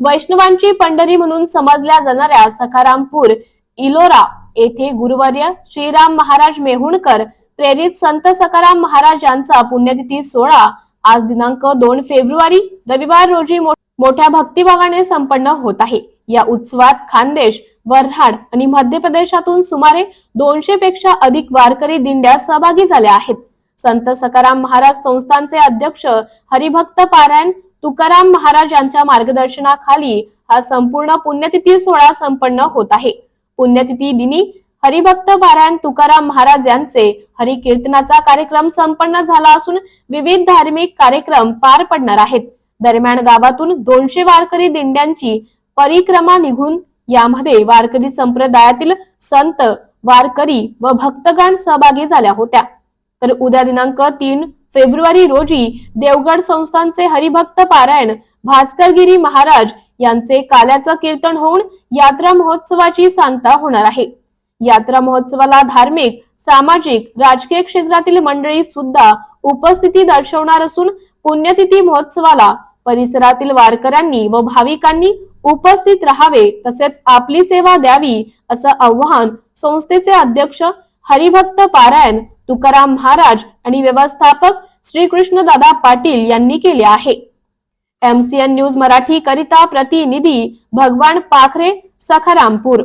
वैष्णवांची पंढरी म्हणून समजल्या जाणाऱ्या सखारामपूर इलोरा येथे गुरुवर्य श्रीराम महाराज मेहुणकर प्रेरित संत सखाराम महाराज यांचा पुण्यतिथी सोहळा आज दिनांक दोन फेब्रुवारी रविवार रोजी मोठ्या भक्तिभावाने संपन्न होत आहे. या उत्सवात खानदेश वऱ्हाड आणि मध्य प्रदेशातून सुमारे दोनशे पेक्षा अधिक वारकरी दिंड्या सहभागी झाल्या आहेत. संत सकाराम महाराज संस्थानचे अध्यक्ष हरिभक्त पारायण तुकाराम महाराज यांच्या मार्गदर्शनाखाली हा संपूर्ण पुण्यतिथी सोहळा संपन्न होत आहे. पुण्यतिथी दिनी हरिभक्त पारायण तुकाराम महाराज यांचे हरिकीर्तनाचा कार्यक्रम संपन्न झाला असून विविध धार्मिक कार्यक्रम पार पडणार आहेत. दरम्यान गावातून दोनशे वारकरी दिंड्यांची परिक्रमा निघून यामध्ये वारकरी संप्रदायातील संत वारकरी व भक्तगण सहभागी झाल्या होत्या. तर उद्या दिनांक तीन फेब्रुवारी रोजी देवगड संस्थानचे हरिभक्त पारायण भास्करगिरी महाराज यांचे काल्याचं कीर्तन होऊन यात्रा महोत्सवाची सांगता होणार आहे. यात्रा महोत्सवाला धार्मिक सामाजिक राजकीय क्षेत्रातील मंडळी सुद्धा उपस्थिती दर्शवणार असून पुण्यतिथी महोत्सवाला परिसरातील वारकऱ्यांनी व भाविकांनी उपस्थित राहावे तसेच आपली सेवा द्यावी असं आव्हान संस्थेचे अध्यक्ष हरिभक्त पारायण तुकाराम महाराज आणि व्यवस्थापक श्रीकृष्ण दादा पाटील यांनी केले आहे. एमसीएन न्यूज मराठी करिता प्रतिनिधी भगवान पाखरे सखारामपूर.